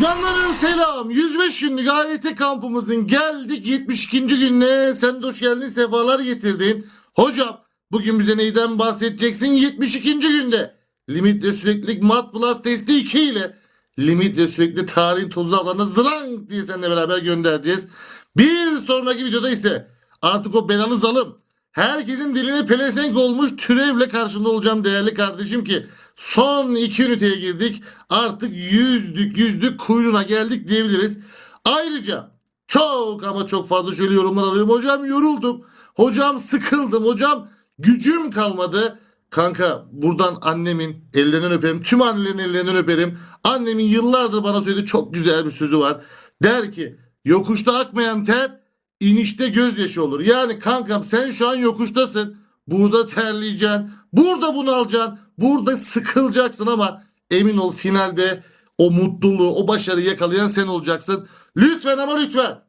Canlarım selam. 105 günlük AYT kampımızın geldik 72. gününe. Sen de hoş geldin, sefalar getirdin. Hocam bugün bize neyden bahsedeceksin 72. günde? Limitle süreklilik Mat Plus testi 2 ile limitle sürekli tarihin tozlu alanına zırang diye seninle beraber göndereceğiz. Bir sonraki videoda ise artık o belanı zalım. Herkesin diline pelesenk olmuş türevle karşında olacağım değerli kardeşim ki son iki üniteye girdik. Artık yüzdük yüzdük kuyruğuna geldik diyebiliriz. Ayrıca çok ama çok fazla şöyle yorumlar alıyorum. Hocam yoruldum. Hocam sıkıldım. Hocam gücüm kalmadı. Kanka buradan annemin ellerinden öperim. Tüm annelerin ellerinden öperim. Annemin yıllardır bana söylediği çok güzel bir sözü var. Der ki yokuşta akmayan ter inişte gözyaşı olur. Yani kankam sen şu an yokuştasın. Burada terleyeceksin. Burada bunalacaksın. Burada sıkılacaksın ama emin ol finalde o mutluluğu, o başarıyı yakalayan sen olacaksın. Lütfen ama lütfen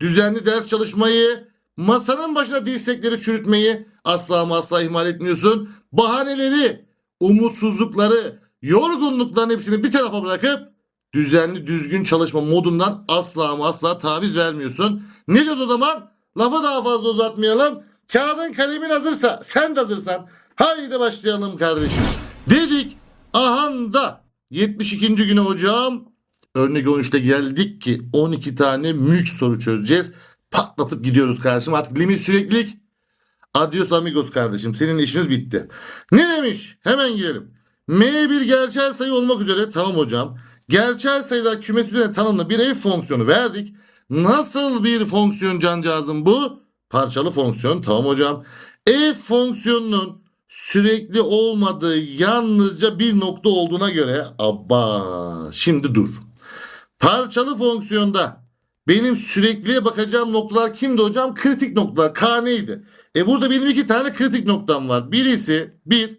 düzenli ders çalışmayı, masanın başına dirsekleri çürütmeyi asla ama asla ihmal etmiyorsun. Bahaneleri, umutsuzlukları, yorgunlukların hepsini bir tarafa bırakıp düzenli düzgün çalışma modundan asla ama asla taviz vermiyorsun. Ne diyoruz o zaman? Lafı daha fazla uzatmayalım. Kağıdın kalemin hazırsa, sen de hazırsan haydi başlayalım kardeşim. Dedik ahanda 72. güne hocam örnek 13'te geldik ki 12 tane mülk soru çözeceğiz. Patlatıp gidiyoruz kardeşim. Artık limit süreklilik. Adios amigos kardeşim. Senin işiniz bitti. Ne demiş? Hemen girelim. M bir gerçel sayı olmak üzere tamam hocam. Gerçel sayılar kümesi üzerine tanımlı bir f fonksiyonu verdik. Nasıl bir fonksiyon cancağızım bu? Parçalı fonksiyon tamam hocam. F fonksiyonunun sürekli olmadığı yalnızca bir nokta olduğuna göre abba şimdi dur. Parçalı fonksiyonda benim sürekliye bakacağım noktalar kimdi hocam? Kritik noktalar. K neydi? E burada benim iki tane kritik noktam var. Birisi 1,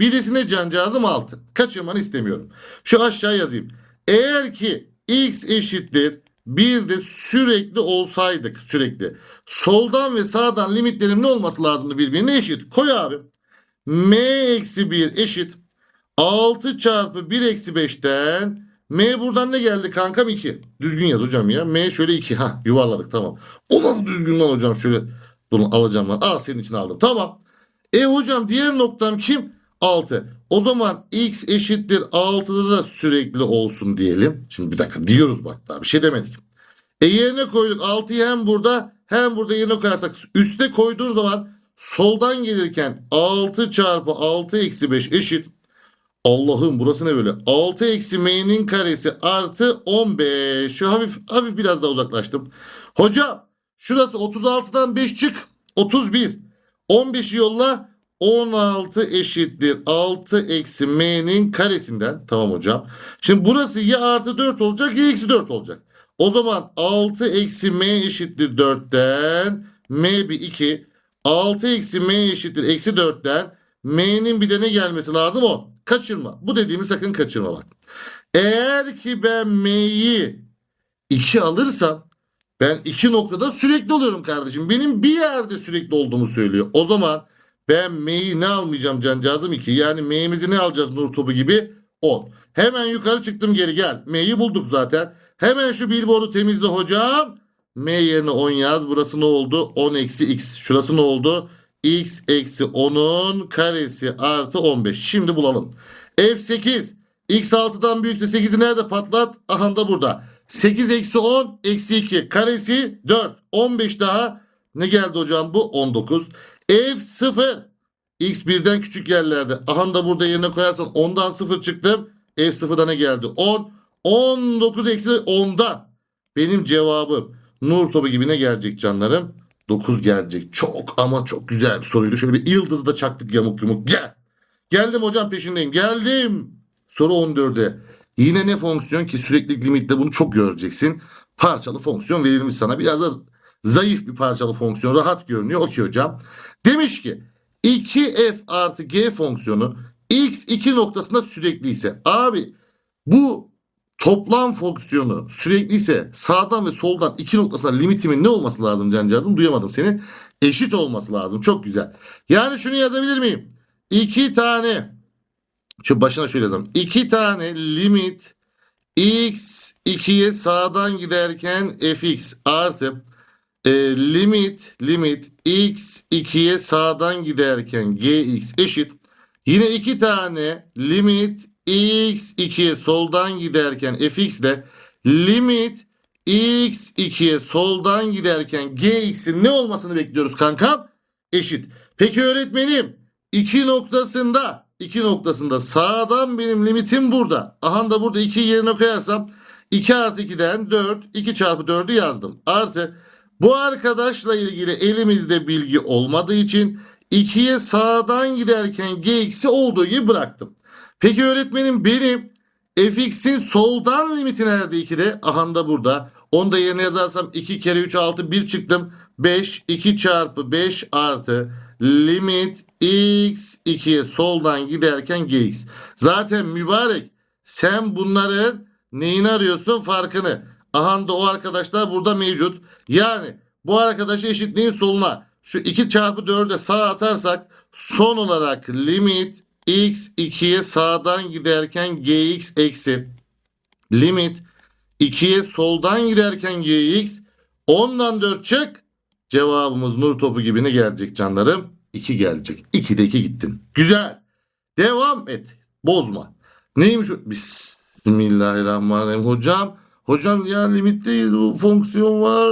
birisi ne cancağızım 6. Kaçırmanı istemiyorum. Şu aşağı yazayım. Eğer ki x eşittir bir de sürekli olsaydık sürekli. Soldan ve sağdan limitlerim ne olması lazımdı birbirine eşit. Koy abi. m eksi 1 eşit 6 çarpı 1 eksi 5'ten m buradan ne geldi kankam 2. Düzgün yaz hocam ya. m şöyle 2. Ha yuvarladık tamam. O nasıl düzgün lan hocam şöyle. Dur alacağım lan. Al senin için aldım. Tamam. E hocam diğer noktam kim? 6. O zaman x eşittir 6'da da sürekli olsun diyelim. Şimdi bir dakika diyoruz bak daha bir şey demedik. E yerine koyduk 6'yı hem burada hem burada yerine koyarsak üste koyduğun zaman soldan gelirken 6 çarpı 6 eksi 5 eşit. Allah'ım burası ne böyle? 6 eksi m'nin karesi artı 15. Şu hafif hafif biraz daha uzaklaştım. Hocam şurası 36'dan 5 çık. 31. 15'i yolla. 16 eşittir 6 eksi m'nin karesinden. Tamam hocam. Şimdi burası ya artı 4 olacak ya eksi 4 olacak. O zaman 6 eksi m eşittir 4'ten m bir 2. 6 eksi m eşittir eksi 4'ten m'nin bir de ne gelmesi lazım 10. Kaçırma. Bu dediğimi sakın kaçırma bak. Eğer ki ben m'yi 2 alırsam ben iki noktada sürekli oluyorum kardeşim. Benim bir yerde sürekli olduğumu söylüyor. O zaman ben m'yi ne almayacağım cancağızım 2. Yani m'imizi ne alacağız nur topu gibi? 10. Hemen yukarı çıktım geri gel. M'yi bulduk zaten. Hemen şu billboardu temizle hocam. M yerine 10 yaz. Burası ne oldu? 10 eksi x. Şurası ne oldu? x eksi 10'un karesi artı 15. Şimdi bulalım. F8. x 6'dan büyükse 8'i nerede patlat? Aha da burada. 8 eksi 10 eksi 2. Karesi 4. 15 daha. Ne geldi hocam bu? 19. F0. X birden küçük yerlerde. Aha da burada yerine koyarsan 10'dan 0 çıktım. F0'da ne geldi? 10. 19 eksi 10'dan. Benim cevabım nur topu gibi ne gelecek canlarım? 9 gelecek. Çok ama çok güzel bir soruydu. Şöyle bir yıldızı da çaktık yamuk yumuk. Gel. Geldim hocam peşindeyim. Geldim. Soru 14'e. Yine ne fonksiyon ki sürekli limitte bunu çok göreceksin. Parçalı fonksiyon verilmiş sana. Biraz da zayıf bir parçalı fonksiyon. Rahat görünüyor. Okey hocam. Demiş ki 2f artı g fonksiyonu x2 noktasında sürekli ise abi bu toplam fonksiyonu sürekli ise sağdan ve soldan iki noktasına limitimin ne olması lazım cancağızım? Duyamadım seni. Eşit olması lazım. Çok güzel. Yani şunu yazabilir miyim? İki tane şu başına şöyle yazalım. İki tane limit x 2'ye sağdan giderken fx artı e, limit limit x 2'ye sağdan giderken gx eşit. Yine iki tane limit x 2'ye soldan giderken fx ile limit x 2'ye soldan giderken gx'in ne olmasını bekliyoruz kankam? Eşit. Peki öğretmenim iki noktasında iki noktasında sağdan benim limitim burada. Aha da burada 2 yerine koyarsam 2 artı 2'den 4 2 çarpı 4'ü yazdım. Artı bu arkadaşla ilgili elimizde bilgi olmadığı için 2'ye sağdan giderken gx'i olduğu gibi bıraktım. Peki öğretmenim benim fx'in soldan limiti nerede 2'de? Aha da burada. Onu da yerine yazarsam 2 kere 3 6 1 çıktım. 5 2 çarpı 5 artı limit x 2'ye soldan giderken gx. Zaten mübarek sen bunların neyini arıyorsun farkını. Aha da o arkadaşlar burada mevcut. Yani bu arkadaşı eşitliğin soluna şu 2 çarpı 4'e sağ atarsak son olarak limit x 2'ye sağdan giderken gx eksi limit 2'ye soldan giderken gx 10'dan 4 çık cevabımız nur topu gibi ne gelecek canlarım? 2 gelecek. 2'de 2 gittin. Güzel. Devam et. Bozma. Neymiş o? Bismillahirrahmanirrahim hocam. Hocam ya limitteyiz bu fonksiyon var.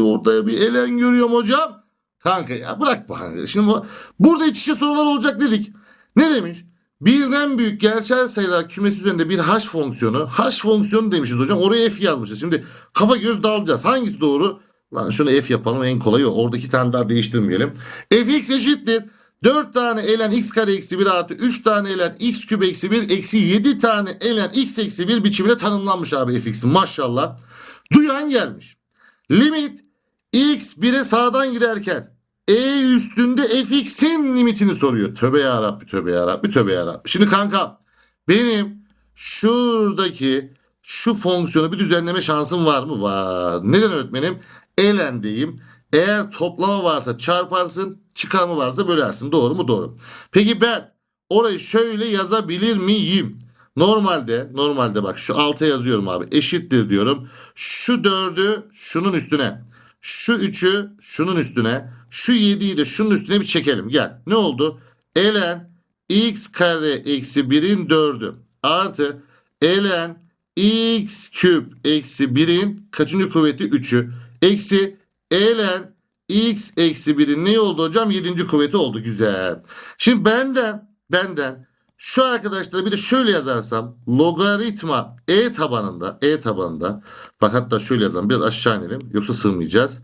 Ortaya bir elen görüyorum hocam. Kanka ya bırak bu hani. Şimdi bu- burada iç içe sorular olacak dedik. Ne demiş? Birden büyük gerçel sayılar kümesi üzerinde bir h fonksiyonu. H fonksiyonu demişiz hocam. Oraya f yazmışız. Şimdi kafa göz dağılacağız. Hangisi doğru? Lan şunu f yapalım en kolayı. Oradaki tane daha değiştirmeyelim. fx eşittir. 4 tane elen x kare eksi 1 artı 3 tane elen x küp eksi 1 eksi 7 tane elen x eksi 1 biçiminde tanımlanmış abi fx'in maşallah. Duyan gelmiş. Limit x 1'e sağdan giderken e üstünde fx'in limitini soruyor. Tövbe yarabbi tövbe yarabbi tövbe yarabbi. Şimdi kanka benim şuradaki şu fonksiyonu bir düzenleme şansım var mı? Var. Neden öğretmenim? Elendeyim. Eğer toplama varsa çarparsın, çıkarma varsa bölersin. Doğru mu? Doğru. Peki ben orayı şöyle yazabilir miyim? Normalde, normalde bak şu alta yazıyorum abi. Eşittir diyorum. Şu dördü şunun üstüne. Şu üçü şunun üstüne. Şu yediyi de şunun üstüne bir çekelim. Gel. Ne oldu? Elen x kare eksi 1'in dördü artı elen x küp eksi 1'in kaçıncı kuvveti 3'ü eksi elen x eksi 1'in ne oldu hocam? 7. kuvveti oldu. Güzel. Şimdi benden benden şu arkadaşları bir de şöyle yazarsam logaritma e tabanında e tabanında bak hatta şöyle yazalım biraz aşağı inelim yoksa sığmayacağız.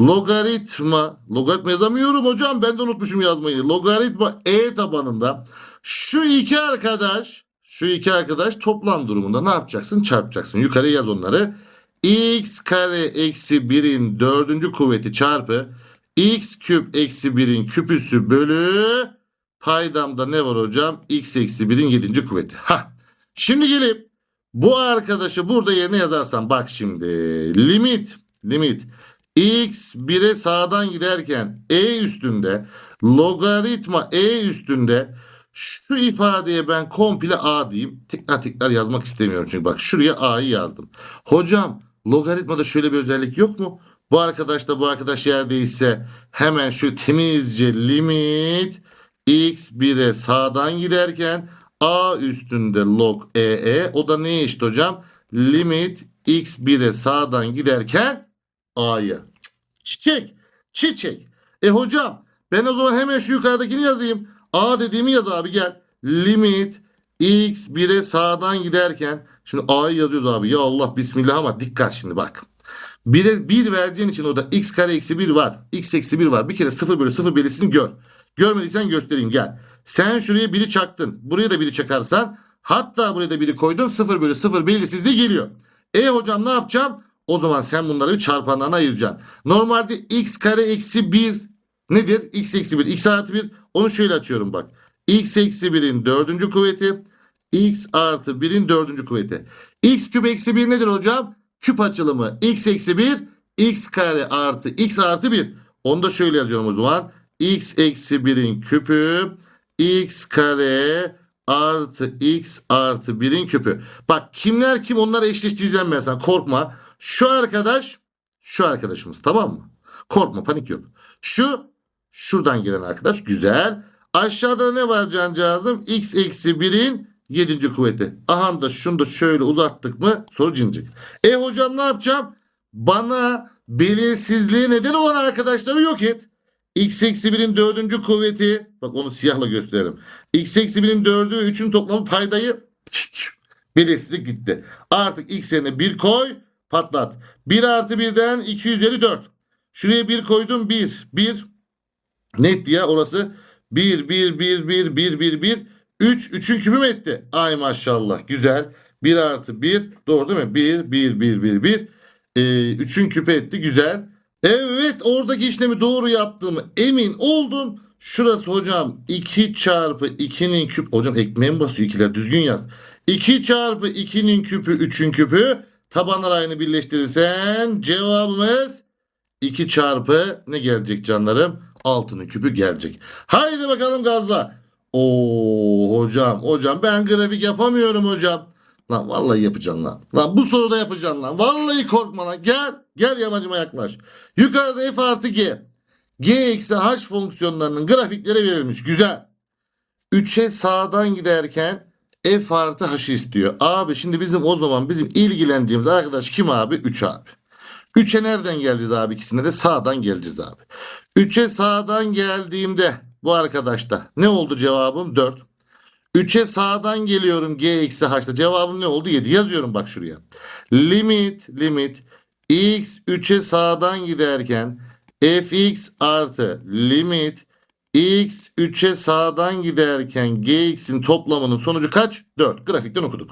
Logaritma logaritma yazamıyorum hocam ben de unutmuşum yazmayı. Logaritma e tabanında şu iki arkadaş şu iki arkadaş toplam durumunda ne yapacaksın? Çarpacaksın. Yukarı yaz onları. X kare eksi 1'in dördüncü kuvveti çarpı x küp eksi 1'in küpüsü bölü paydamda ne var hocam? x eksi 1'in yedinci kuvveti. Ha. Şimdi gelip bu arkadaşı burada yerine yazarsam bak şimdi limit limit x 1'e sağdan giderken e üstünde logaritma e üstünde şu ifadeye ben komple a diyeyim. Tekrar tekrar yazmak istemiyorum çünkü bak şuraya a'yı yazdım. Hocam logaritmada şöyle bir özellik yok mu? Bu arkadaş da bu arkadaş yerdeyse hemen şu temizce limit x 1'e sağdan giderken a üstünde log ee o da ne eşit hocam? Limit x 1'e sağdan giderken a'ya. Çiçek. Çiçek. E hocam ben o zaman hemen şu yukarıdakini yazayım. A dediğimi yaz abi gel. Limit x 1'e sağdan giderken şimdi a'yı yazıyoruz abi. Ya Allah bismillah ama dikkat şimdi bak. 1'e 1 vereceğin için orada x kare eksi 1 var. x eksi 1 var. Bir kere 0 bölü 0 belirtisini gör. Görmediysen göstereyim gel. Sen şuraya 1'i çaktın. Buraya da 1'i çakarsan hatta buraya da 1'i koydun 0 bölü 0 belirsizliği geliyor. E hocam ne yapacağım? O zaman sen bunları bir çarpanlarına ayıracaksın. Normalde x kare eksi 1 nedir? x eksi 1. x artı 1. Onu şöyle açıyorum bak. x eksi 1'in dördüncü kuvveti. X artı 1'in dördüncü kuvveti. x küp eksi 1 nedir hocam? Küp açılımı x eksi 1 x kare artı x artı 1. Onu da şöyle yazıyorum o zaman. x eksi 1'in küpü x kare artı x artı 1'in küpü. Bak kimler kim onları eşleştireceğim ben sana korkma. Şu arkadaş şu arkadaşımız tamam mı? Korkma panik yok. Şu şuradan gelen arkadaş güzel. Aşağıda ne var cancağızım? x eksi 1'in 7. kuvveti. Aha da şunu da şöyle uzattık mı soru cincik. E hocam ne yapacağım? Bana belirsizliğe neden olan arkadaşları yok et. x eksi 1'in 4. kuvveti. Bak onu siyahla gösterelim. x eksi 1'in 4'ü ve 3'ün toplamı paydayı belirsizlik gitti. Artık x yerine 1 koy patlat. 1 artı 1'den 2 üzeri 4. Şuraya 1 koydum 1. 1 net ya orası. 1 1 1 1 1 1 1 3 3'ün küpü mü etti? Ay maşallah güzel. 1 artı 1 doğru değil mi? 1 1 1 1 1 ee, 3'ün küpü etti güzel. Evet oradaki işlemi doğru yaptığımı emin oldum. Şurası hocam 2 çarpı 2'nin küp. Hocam ekmeğe mi basıyor ikiler düzgün yaz. 2 çarpı 2'nin küpü 3'ün küpü. Tabanlar aynı birleştirirsen cevabımız 2 çarpı ne gelecek canlarım? Altının küpü gelecek. Haydi bakalım gazla. Oo hocam hocam ben grafik yapamıyorum hocam. Lan vallahi yapacaksın lan. Lan bu soruda yapacaksın lan. Vallahi korkma lan. Gel. Gel yamacıma yaklaş. Yukarıda f artı g. g eksi h fonksiyonlarının grafikleri verilmiş. Güzel. 3'e sağdan giderken f artı h'ı istiyor. Abi şimdi bizim o zaman bizim ilgileneceğimiz arkadaş kim abi? 3 abi. 3'e nereden geleceğiz abi ikisine de sağdan geleceğiz abi. 3'e sağdan geldiğimde bu arkadaşta ne oldu cevabım? 4. 3'e sağdan geliyorum g eksi h'ta cevabım ne oldu? 7 yazıyorum bak şuraya. Limit limit x 3'e sağdan giderken fx artı limit x 3'e sağdan giderken gx'in toplamının sonucu kaç? 4. Grafikten okuduk.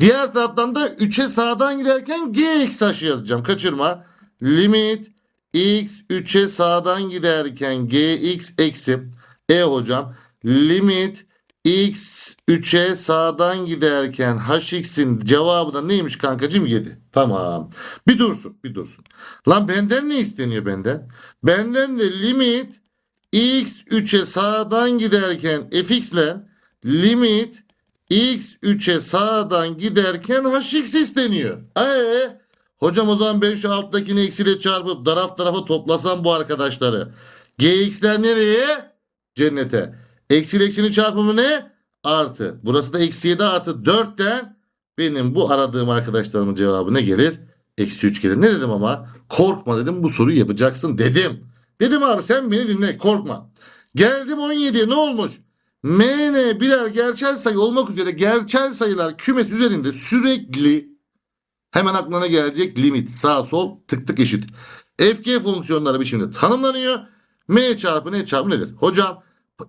Diğer taraftan da 3'e sağdan giderken g eksi h'ı yazacağım. Kaçırma. Limit x 3'e sağdan giderken gx eksi e hocam limit x 3'e sağdan giderken hx'in cevabı da neymiş kankacım 7. Tamam. Bir dursun bir dursun. Lan benden ne isteniyor benden? Benden de limit x 3'e sağdan giderken fx ile limit x 3'e sağdan giderken hx isteniyor. Eee Hocam o zaman ben şu alttakini eksiyle çarpıp taraf tarafa toplasam bu arkadaşları. Gx'ler nereye? Cennete. Eksi eksinin çarpımı ne? Artı. Burası da eksi 7 artı 4'ten benim bu aradığım arkadaşlarımın cevabı ne gelir? Eksi 3 gelir. Ne dedim ama? Korkma dedim bu soruyu yapacaksın dedim. Dedim abi sen beni dinle korkma. Geldim 17'ye ne olmuş? MN birer gerçel sayı olmak üzere gerçel sayılar kümes üzerinde sürekli Hemen aklına gelecek limit sağ sol tık tık eşit. FG fonksiyonları biçimde tanımlanıyor. M çarpı ne çarpı nedir? Hocam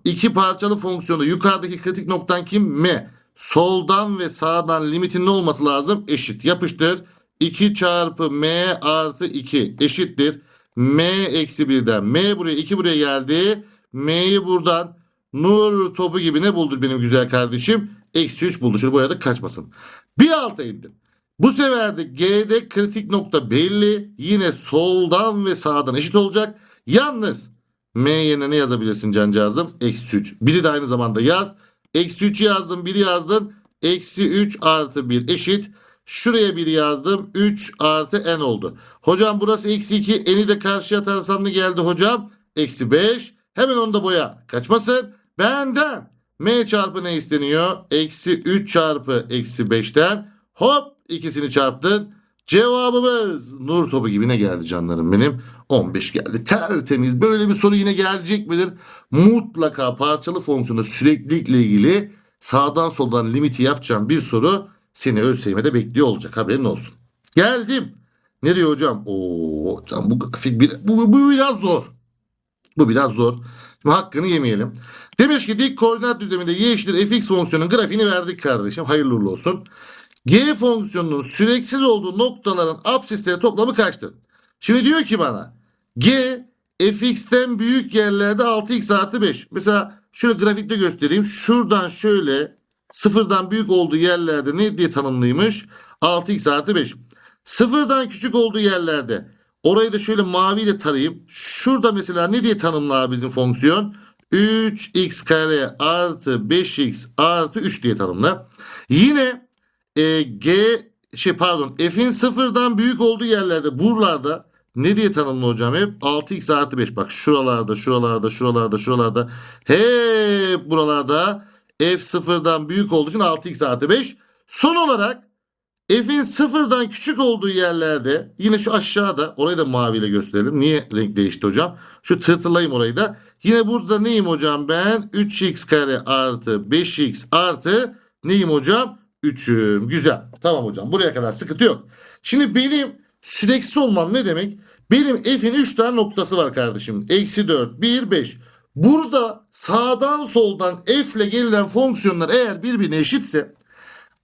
iki parçalı fonksiyonda yukarıdaki kritik noktan kim? M. Soldan ve sağdan limitin ne olması lazım? Eşit. Yapıştır. 2 çarpı M artı 2 eşittir. M eksi 1'den. M buraya 2 buraya geldi. M'yi buradan nur topu gibi ne buldu benim güzel kardeşim? Eksi 3 buldu. Şöyle buraya da kaçmasın. Bir alta indim. Bu sefer de G'de kritik nokta belli. Yine soldan ve sağdan eşit olacak. Yalnız M yerine ne yazabilirsin cancağızım? Eksi 3. Biri de aynı zamanda yaz. Eksi 3'ü yazdım. Biri yazdın. Eksi 3 artı 1 eşit. Şuraya 1 yazdım. 3 artı n oldu. Hocam burası eksi 2. N'i de karşıya atarsam ne geldi hocam? Eksi 5. Hemen onu da boya. Kaçmasın. Benden. M çarpı ne isteniyor? Eksi 3 çarpı eksi 5'ten. Hop ikisini çarptın. Cevabımız nur topu gibi ne geldi canlarım benim? 15 geldi. Tertemiz. Böyle bir soru yine gelecek midir? Mutlaka parçalı fonksiyonda süreklilikle ilgili sağdan soldan limiti yapacağım bir soru seni ÖSYM'de bekliyor olacak. Haberin olsun. Geldim. Ne diyor hocam? Oo hocam bu grafik bir, bu, bu biraz zor. Bu biraz zor. Şimdi hakkını yemeyelim. Demiş ki dik koordinat düzleminde y eşittir fx fonksiyonun grafiğini verdik kardeşim. Hayırlı uğurlu olsun. G fonksiyonunun süreksiz olduğu noktaların absisleri toplamı kaçtır? Şimdi diyor ki bana G fx'ten büyük yerlerde 6x artı 5. Mesela şöyle grafikte göstereyim. Şuradan şöyle sıfırdan büyük olduğu yerlerde ne diye tanımlıymış? 6x artı 5. Sıfırdan küçük olduğu yerlerde orayı da şöyle maviyle tarayayım. Şurada mesela ne diye tanımlar bizim fonksiyon? 3x kare artı 5x artı 3 diye tanımla. Yine e, g şey pardon f'in sıfırdan büyük olduğu yerlerde buralarda ne diye tanımlı hocam hep 6x artı 5 bak şuralarda şuralarda şuralarda şuralarda hep buralarda f sıfırdan büyük olduğu için 6x artı 5 son olarak f'in sıfırdan küçük olduğu yerlerde yine şu aşağıda orayı da maviyle gösterelim. Niye renk değişti hocam? Şu tırtılayım orayı da. Yine burada neyim hocam ben? 3x kare artı 5x artı neyim hocam? 3'üm. Güzel. Tamam hocam. Buraya kadar sıkıntı yok. Şimdi benim süreksiz olmam ne demek? Benim f'in 3 tane noktası var kardeşim. Eksi 4, 1, 5. Burada sağdan soldan f ile gelen fonksiyonlar eğer birbirine eşitse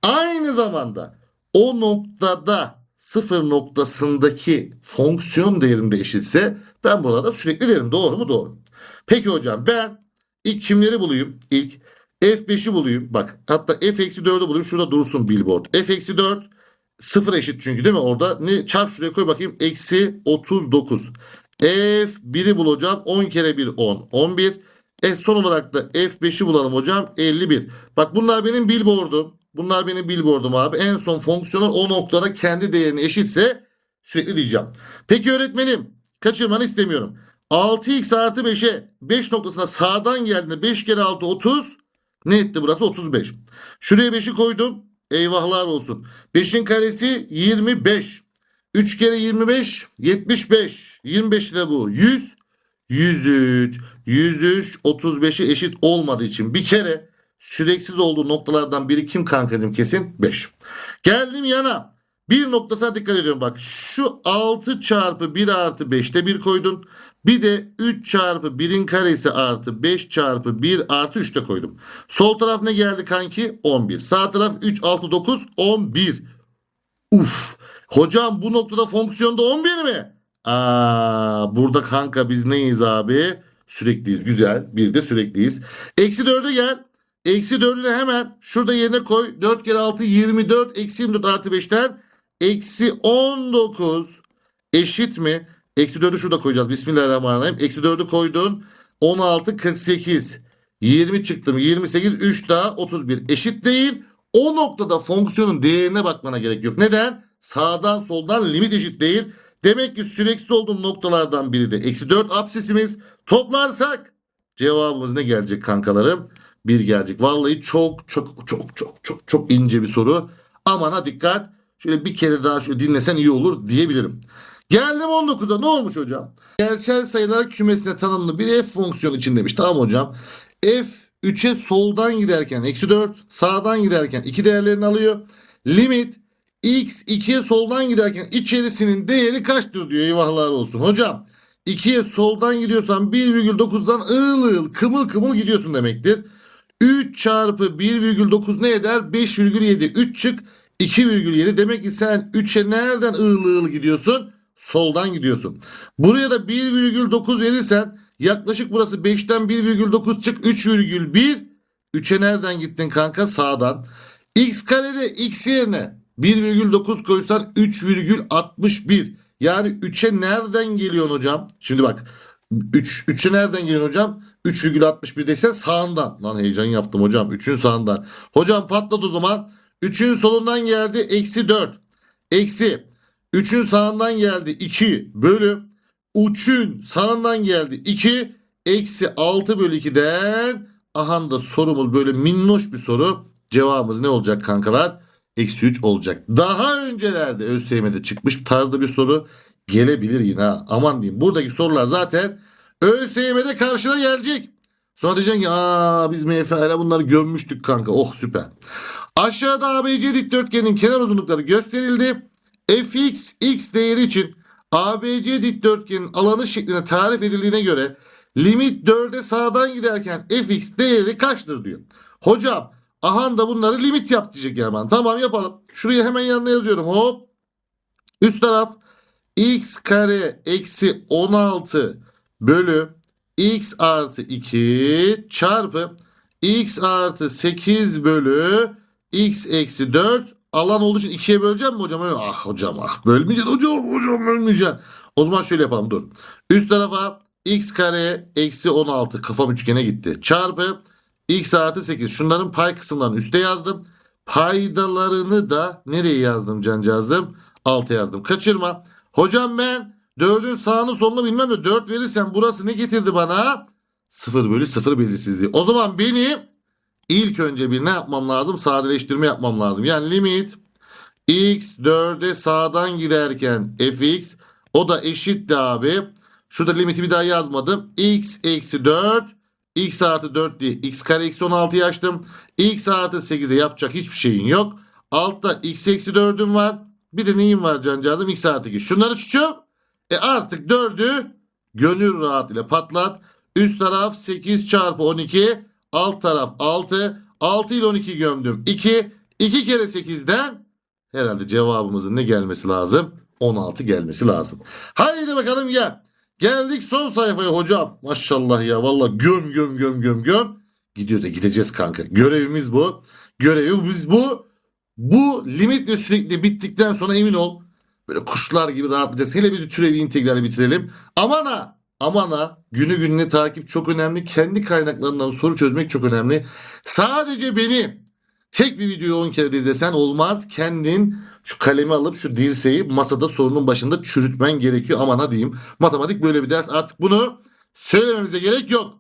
aynı zamanda o noktada sıfır noktasındaki fonksiyon değerinde eşitse ben burada sürekli derim. Doğru mu? Doğru. Peki hocam ben ilk kimleri bulayım? İlk f5'i bulayım. Bak hatta f-4'ü bulayım. Şurada dursun billboard. f-4 sıfır eşit çünkü değil mi? Orada ne çarp şuraya koy bakayım. Eksi 39. f1'i bul hocam. 10 kere 1 10. 11. E son olarak da f5'i bulalım hocam. 51. Bak bunlar benim billboard'um. Bunlar benim billboard'um abi. En son fonksiyonel o noktada kendi değerine eşitse sürekli diyeceğim. Peki öğretmenim kaçırmanı istemiyorum. 6x artı 5'e 5 noktasına sağdan geldiğinde 5 kere 6 30. Ne etti burası? 35. Şuraya 5'i koydum. Eyvahlar olsun. 5'in karesi 25. 3 kere 25 75. 25 de bu. 100 103. 103 35'e eşit olmadığı için bir kere süreksiz olduğu noktalardan biri kim kankacığım kesin? 5. Geldim yana. Bir noktasına dikkat ediyorum bak. Şu 6 çarpı 1 artı 5'te 1 koydun. Bir de 3 çarpı 1'in karesi artı 5 çarpı 1 artı 3'te koydum. Sol taraf ne geldi kanki? 11. Sağ taraf 3, 6, 9, 11. Uf. Hocam bu noktada fonksiyonda 11 mi? Aa, burada kanka biz neyiz abi? Sürekliyiz. Güzel. Bir de sürekliyiz. Eksi 4'e gel. Eksi 4'ü de hemen şurada yerine koy. 4 kere 6 24. Eksi 24 artı 5'ten. Eksi 19 eşit mi? Eksi 4'ü şurada koyacağız. Bismillahirrahmanirrahim. Eksi 4'ü koydun. 16 48. 20 çıktım. 28 3 daha 31. Eşit değil. O noktada fonksiyonun değerine bakmana gerek yok. Neden? Sağdan soldan limit eşit değil. Demek ki süreksiz olduğum noktalardan biri de eksi 4 absisimiz. Toplarsak cevabımız ne gelecek kankalarım? 1 gelecek. Vallahi çok çok çok çok çok çok ince bir soru. Amana dikkat. Şöyle bir kere daha şöyle dinlesen iyi olur diyebilirim. Geldim 19'a ne olmuş hocam? Gerçel sayılar kümesine tanımlı bir f fonksiyonu için demiş. Tamam hocam. f 3'e soldan giderken eksi 4 sağdan giderken 2 değerlerini alıyor. Limit x 2'ye soldan giderken içerisinin değeri kaçtır diyor eyvahlar olsun. Hocam 2'ye soldan gidiyorsan 1,9'dan ığıl ığıl kımıl kımıl gidiyorsun demektir. 3 çarpı 1,9 ne eder? 5,7. 3 çık 2,7. Demek ki sen 3'e nereden ığıl ığıl gidiyorsun? Soldan gidiyorsun. Buraya da 1,9 verirsen yaklaşık burası 5'ten 1,9 çık 3,1. 3'e nereden gittin kanka? Sağdan. X karede x yerine 1,9 koysan 3,61. Yani 3'e nereden geliyorsun hocam? Şimdi bak 3 3'e nereden geliyorsun hocam? 3,61 desen sağından. Lan heyecan yaptım hocam. 3'ün sağından. Hocam patladı o zaman. 3'ün solundan geldi. Eksi 4. Eksi. 3'ün sağından geldi. 2 bölü. 3'ün sağından geldi. 2. Eksi 6 bölü 2'den. Aha da sorumuz böyle minnoş bir soru. Cevabımız ne olacak kankalar? Eksi 3 olacak. Daha öncelerde ÖSYM'de çıkmış tarzda bir soru gelebilir yine ha. Aman diyeyim. Buradaki sorular zaten ÖSYM'de karşına gelecek. Sonra diyeceksin ki aa biz MFL'e bunları gömmüştük kanka. Oh süper. Aşağıda ABC dikdörtgenin kenar uzunlukları gösterildi. Fx x değeri için ABC dikdörtgenin alanı şeklinde tarif edildiğine göre limit 4'e sağdan giderken fx değeri kaçtır diyor. Hocam ahan da bunları limit yap diyecek Erman. Tamam yapalım. Şuraya hemen yanına yazıyorum. Hop. Üst taraf x kare eksi 16 bölü x artı 2 çarpı x artı 8 bölü x eksi 4 alan olduğu için 2'ye böleceğim mi hocam? Ah hocam ah bölmeyeceksin hocam hocam bölmeyeceksin. O zaman şöyle yapalım dur. Üst tarafa x kare eksi 16 kafam üçgene gitti. Çarpı x artı 8. Şunların pay kısımlarını üste yazdım. Paydalarını da nereye yazdım cancağızım? Alta yazdım. Kaçırma. Hocam ben 4'ün sağını solunu bilmem de 4 verirsem burası ne getirdi bana? 0 bölü 0 belirsizliği. O zaman benim ilk önce bir ne yapmam lazım? Sadeleştirme yapmam lazım. Yani limit x 4'e sağdan giderken fx o da eşitti abi. Şurada limiti bir daha yazmadım. x eksi 4 x artı 4 diye x kare eksi 16'yı açtım. x artı 8'e yapacak hiçbir şeyin yok. Altta x eksi 4'üm var. Bir de neyim var cancağızım? x artı 2. Şunları çuçuyorum. E artık 4'ü gönül rahat ile patlat. Üst taraf 8 çarpı 12. Alt taraf 6. 6 ile 12 gömdüm. 2. 2 kere 8'den herhalde cevabımızın ne gelmesi lazım? 16 gelmesi lazım. Haydi bakalım gel. Geldik son sayfaya hocam. Maşallah ya valla göm göm göm göm göm. Gidiyoruz da gideceğiz kanka. Görevimiz bu. Görevimiz bu. Bu limit ve sürekli bittikten sonra emin ol. Böyle kuşlar gibi rahatlayacağız. Hele bir türevi integrali bitirelim. Aman ha. Aman ha. Günü gününe takip çok önemli. Kendi kaynaklarından soru çözmek çok önemli. Sadece beni tek bir videoyu 10 kere de izlesen olmaz. Kendin şu kalemi alıp şu dirseği masada sorunun başında çürütmen gerekiyor. Aman ha diyeyim. Matematik böyle bir ders. Artık bunu söylememize gerek yok.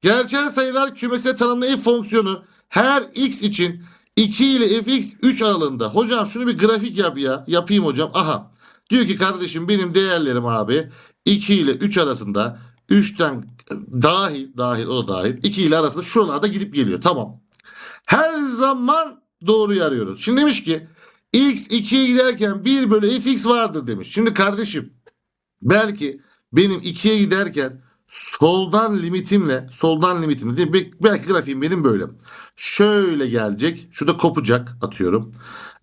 Gerçel sayılar kümesine tanımlı fonksiyonu her x için 2 ile fx 3 aralığında. Hocam şunu bir grafik yap ya. Yapayım hocam. Aha. Diyor ki kardeşim benim değerlerim abi 2 ile 3 arasında 3'ten dahil dahil o da dahil 2 ile arasında şuralarda gidip geliyor. Tamam. Her zaman doğruyu arıyoruz. Şimdi demiş ki x 2'ye giderken 1 bölü fx vardır demiş. Şimdi kardeşim belki benim 2'ye giderken soldan limitimle soldan limitimle değil mi? belki grafiğim benim böyle. Şöyle gelecek. Şurada kopacak atıyorum.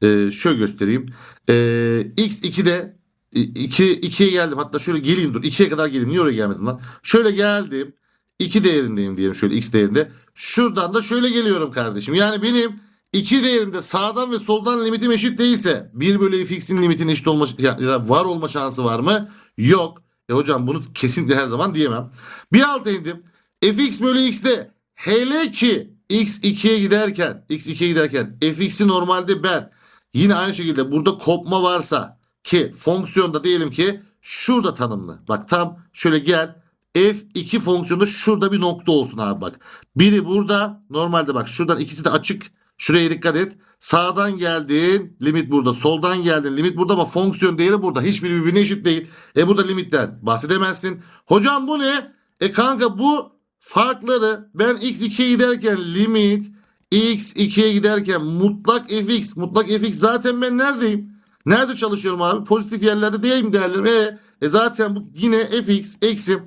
Ee, şöyle göstereyim. Ee, x 2'de 2 2'ye geldim. Hatta şöyle geleyim dur. 2'ye kadar geleyim. Niye oraya gelmedim lan? Şöyle geldim. 2 değerindeyim diyelim şöyle x değerinde. Şuradan da şöyle geliyorum kardeşim. Yani benim 2 değerinde sağdan ve soldan limitim eşit değilse 1 bölü fx'in limitin eşit olma ya da var olma şansı var mı? Yok. E hocam bunu kesinlikle her zaman diyemem. Bir alta indim. fx bölü x'de hele ki x 2'ye giderken x 2'ye giderken fx'i normalde ben yine aynı şekilde burada kopma varsa ki fonksiyonda diyelim ki şurada tanımlı. Bak tam şöyle gel f2 fonksiyonda şurada bir nokta olsun abi bak. Biri burada normalde bak şuradan ikisi de açık. Şuraya dikkat et. Sağdan geldin limit burada. Soldan geldin limit burada ama fonksiyon değeri burada. Hiçbiri birbirine eşit değil. E burada limitten bahsedemezsin. Hocam bu ne? E kanka bu farkları ben x2'ye giderken limit x2'ye giderken mutlak fx mutlak fx zaten ben neredeyim? Nerede çalışıyorum abi? Pozitif yerlerde değilim değerlerim. E, e zaten bu yine fx eksi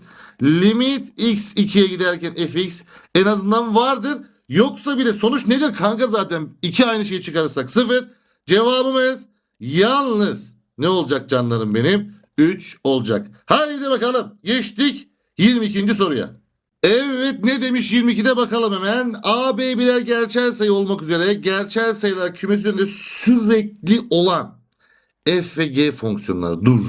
limit x2'ye giderken fx en azından vardır. Yoksa bile sonuç nedir kanka zaten? iki aynı şeyi çıkarırsak sıfır. Cevabımız yalnız ne olacak canlarım benim? 3 olacak. Haydi bakalım geçtik 22. soruya. Evet ne demiş 22'de bakalım hemen. A, B birer gerçel sayı olmak üzere gerçel sayılar kümesi üzerinde sürekli olan f ve g fonksiyonları dur.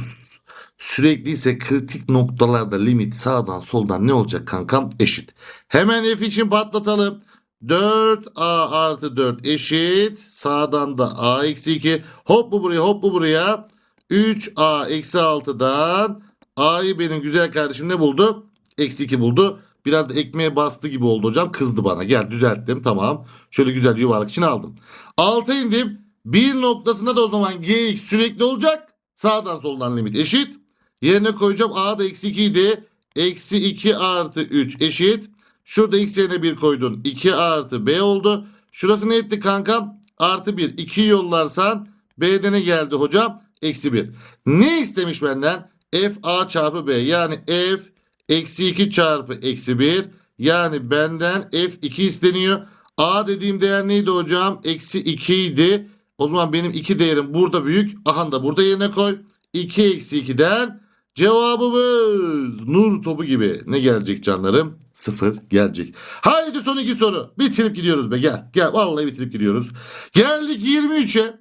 Sürekli ise kritik noktalarda limit sağdan soldan ne olacak kankam? Eşit. Hemen f için patlatalım. 4a artı 4 eşit. Sağdan da a eksi 2. Hop bu buraya hop bu buraya. 3a eksi 6'dan a'yı benim güzel kardeşim ne buldu? Eksi 2 buldu. Biraz da ekmeğe bastı gibi oldu hocam. Kızdı bana. Gel düzelttim tamam. Şöyle güzel yuvarlak için aldım. 6 indim. Bir noktasında da o zaman gx sürekli olacak. Sağdan soldan limit eşit. Yerine koyacağım. A da eksi 2 idi. Eksi 2 artı 3 eşit. Şurada x yerine 1 koydun. 2 artı b oldu. Şurası ne etti kankam? Artı 1. 2 yollarsan b'de ne geldi hocam? Eksi 1. Ne istemiş benden? f a çarpı b. Yani f eksi 2 çarpı eksi 1. Yani benden f2 isteniyor. a dediğim değer neydi hocam? Eksi 2 idi. O zaman benim 2 değerim burada büyük. Aha da burada yerine koy. 2 eksi 2'den cevabımız nur topu gibi. Ne gelecek canlarım? Sıfır gelecek. Haydi son iki soru. Bitirip gidiyoruz be gel. Gel vallahi bitirip gidiyoruz. Geldik 23'e.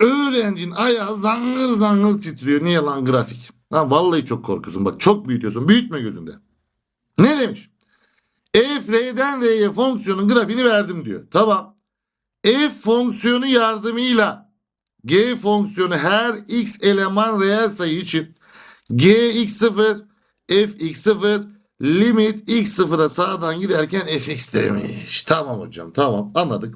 Öğrencinin ayağı zangır zangır titriyor. Niye lan grafik? Ha, vallahi çok korkuyorsun. Bak çok büyütüyorsun. Büyütme gözünde. Ne demiş? f r'den r'ye fonksiyonun grafiğini verdim diyor. Tamam. F fonksiyonu yardımıyla g fonksiyonu her x eleman reel sayı için g x0 f x0 limit x0'a sağdan giderken fx demiş. Tamam hocam tamam anladık.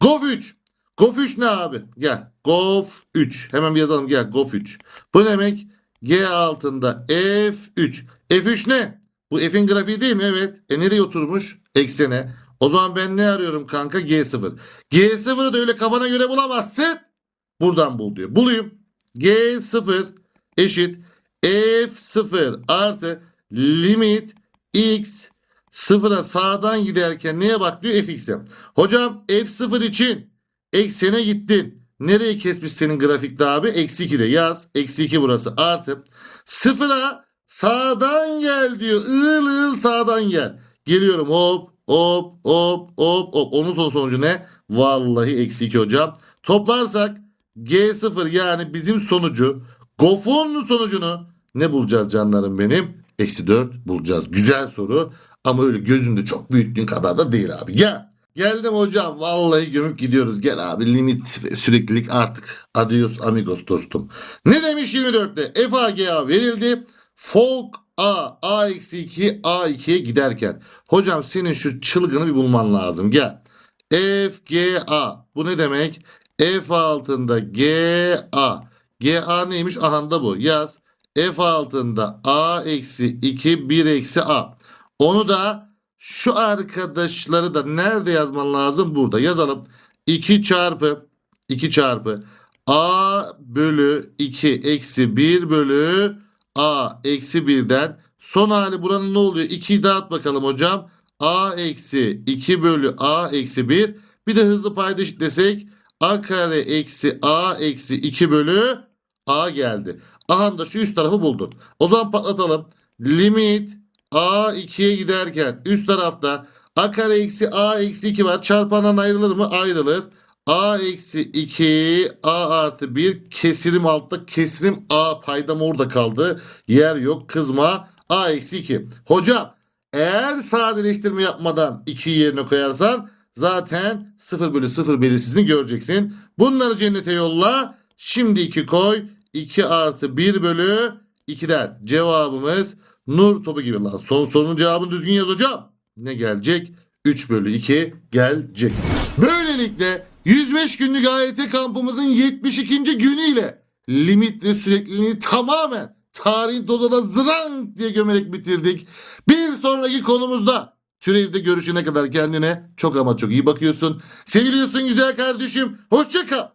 Gof 3. Gof 3 ne abi? Gel. Gof 3. Hemen bir yazalım gel. Gof 3. Bu demek G altında F3. F3 ne? Bu F'in grafiği değil mi? Evet. E nereye oturmuş? Eksene. O zaman ben ne arıyorum kanka? G0. G0'ı da öyle kafana göre bulamazsın. Buradan bul diyor. Bulayım. G0 eşit F0 artı limit x sıfıra sağdan giderken neye bak diyor fx'e. Hocam f0 için eksene gittin. Nereye kesmiş senin grafikte abi? Eksi 2'de yaz. Eksi 2 burası artı. Sıfıra sağdan gel diyor. Iğıl ığıl sağdan gel. Geliyorum hop hop hop hop hop. Onun son sonucu ne? Vallahi eksi 2 hocam. Toplarsak G0 yani bizim sonucu Gof'un sonucunu ne bulacağız canlarım benim? Eksi 4 bulacağız. Güzel soru. Ama öyle gözünde çok büyüttüğün kadar da değil abi. Gel. Geldim hocam. Vallahi gömüp gidiyoruz. Gel abi limit ve süreklilik artık. Adios amigos dostum. Ne demiş 24'te? FAGA verildi. Folk A, A-2, A2'ye giderken. Hocam senin şu çılgını bir bulman lazım. Gel. FGA. Bu ne demek? F altında GA. GA neymiş? Aha da bu. Yaz. F altında A eksi 2 1 eksi A. Onu da şu arkadaşları da nerede yazman lazım? Burada yazalım. 2 çarpı 2 çarpı A bölü 2 eksi 1 bölü A eksi 1'den son hali buranın ne oluyor? 2'yi dağıt bakalım hocam. A eksi 2 bölü A eksi 1. Bir de hızlı payda eşitlesek A kare eksi A eksi 2 bölü A geldi. Aha da şu üst tarafı buldun. O zaman patlatalım. Limit A 2'ye giderken üst tarafta A kare eksi A eksi 2 var. Çarpandan ayrılır mı? Ayrılır. A eksi 2 A artı 1 kesirim altta kesirim A paydam orada kaldı. Yer yok kızma. A eksi 2. Hocam eğer sadeleştirme yapmadan 2'yi yerine koyarsan zaten 0 bölü 0 belirsizini göreceksin. Bunları cennete yolla. Şimdi 2 koy. 2 artı 1 bölü 2'den cevabımız nur topu gibi lan. Son sorunun cevabını düzgün yaz hocam. Ne gelecek? 3 bölü 2 gelecek. Böylelikle 105 günlük AYT kampımızın 72. günüyle limitli sürekliliğini tamamen tarihin tozuna zırang diye gömerek bitirdik. Bir sonraki konumuzda türevde görüşene kadar kendine çok ama çok iyi bakıyorsun. Seviliyorsun güzel kardeşim. Hoşça kal.